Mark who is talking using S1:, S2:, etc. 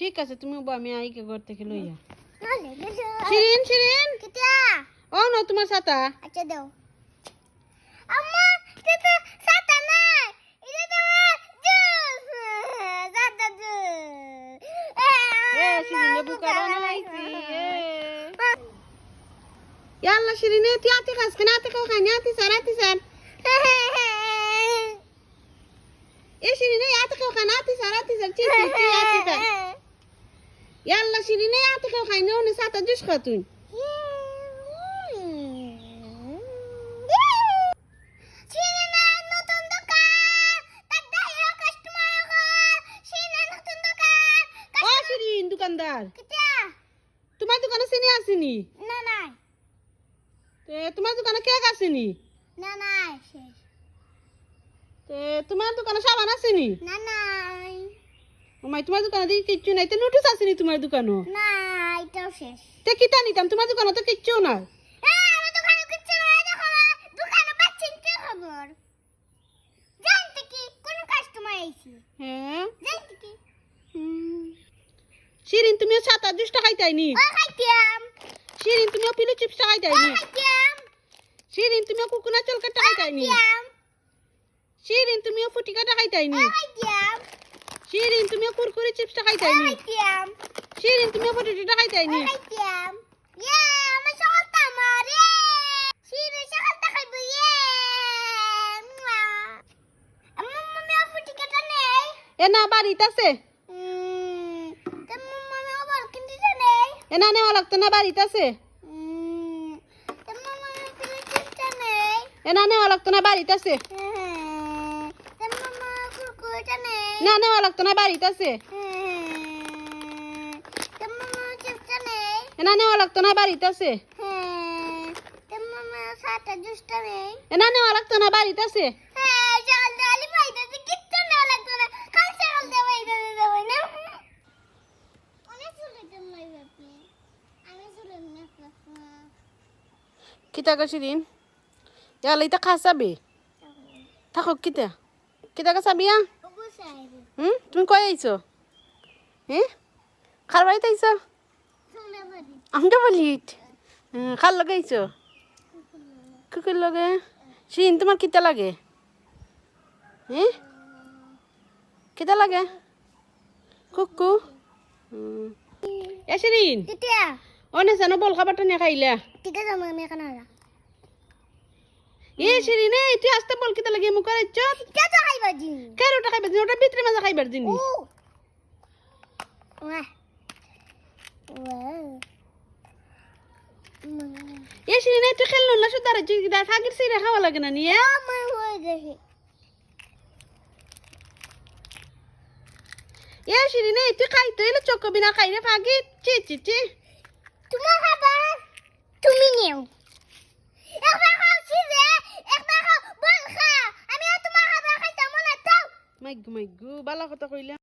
S1: ঠিক আছে তুমি আমি আইকে ঘর থেকে লইয়া।
S2: নালে গেছো
S1: শিরিন শিরিন।
S2: কিটা
S1: ও না তোমার ছাতা।
S2: আচ্ছা দাও। আম্মা এটা সাতা নাই। এটা তো জুস। সাতা জুস।
S1: এ শিরিন লেবু কারও নাইছি ইয়াল্লা শিরিন এ তুই আতে খাস কেন? আতে খাও খাই আতে স্যার আতে স্যার। এ শিরিন এ আতে খাও খাই আতে স্যার।
S2: দাইরা কাস্টমার সিনা নতুন দোকান
S1: ও শিরিন দোকানদার তোমার দোকানে চিনি আসেনি
S2: না নাই
S1: তে তোমার দোকানে কেক আসেনি
S2: না নাই
S1: তে তোমার দোকানে সাবান আসেনি
S2: না নাই
S1: ওমাই তোমার দোকানে দেখি কিচ্ছু নাই। তে নোটিস আসেনি তোমার দোকানও
S2: না এটাও শেষ।
S1: তে কিতা নিতাম? তোমার দোকানে তো কিচ্ছু নাই।
S2: দোকানে দোকানে
S1: হ্যাঁ। শিরিন তুমিও সাত আট খাইতাইনি? শিরিন তুমিও পিলু চিপসটা খাইতাইনি? শিরিন তুমিও কুকুনা চলকাটা খাইতাইনি?
S2: খাইতাম।
S1: শিরিন তুমিও ফুটিকাটা খাইতাইনি?
S2: খাইতাম।
S1: শিরিন তুমি কুরকুরি চিপসটা খাইতাইনি
S2: খাইতাম।
S1: শিরিন তুমিও ফুটিটা
S2: ও
S1: খাইতাইনি
S2: খাইতাম। ইয়ে ইয়ে। ইয়ে।
S1: এ না বাড়িতে আছে। এ না নেওয়া লাগতো না বাড়িতে আছে। এ না নেওয়া লাগতো না বাড়িতে আছে।
S2: হ্যাঁ মামি কুরকুরেটা নেই।
S1: না নেওয়া লাগতো না বাড়িতে আছে।
S2: হ্যাঁ।
S1: না নেওয়া লাগতো না বাড়িতে আছে।
S2: হ্যাঁ।
S1: না নেওয়া লাগতো না বাড়িতে আছে।
S2: হ্যাঁ
S1: কিতা গো শিরিন ইয়ালে ইতা খাসাবি থাকো কিতা। কিতা খাসাবি
S2: অবশ্যই
S1: হুম? তুমি কই আইছো? হ্যাঁ খার বাড়িতে আইছো?
S2: পারি
S1: আমটা খার লগে আইছো? কুকুর লগে? শিরিন তোমার কিতা লাগে? হ্যাঁ কিতা লাগে? কুকু। এ শিরিন
S2: কেতিয়া?
S1: অনে জানো বল খাবারটা নিয়ে খাইলা?
S2: ঠিক আছে আমি এখানে
S1: এ শিরিন এই তুই আসতে বল কিতা লাগে মুখ করাইছ
S2: কে তো খাইবা জি
S1: কেন ওটা খাইবার দিন ওটা ভিতরে মাঝে খাইবার
S2: ওয়া
S1: এ শিরিন তুই খেললো না শুধু দাঁড়াচ্ছি থাকির সিরে খাওয়া লাগে না নিয়ে।
S2: আমার হয়ে গেছে
S1: এ শিরিন এই তুই খাইতে এলে চোখ বিনা খাই রে ফাঁকি। চি চি চি।
S2: তোমার খাবার তুমি নিও খাও সিজে একবার খাও বল খা আমি আর তোমার খাবার খাইতাম না তো
S1: মাইগু মাইগু বালা কথা কইলা।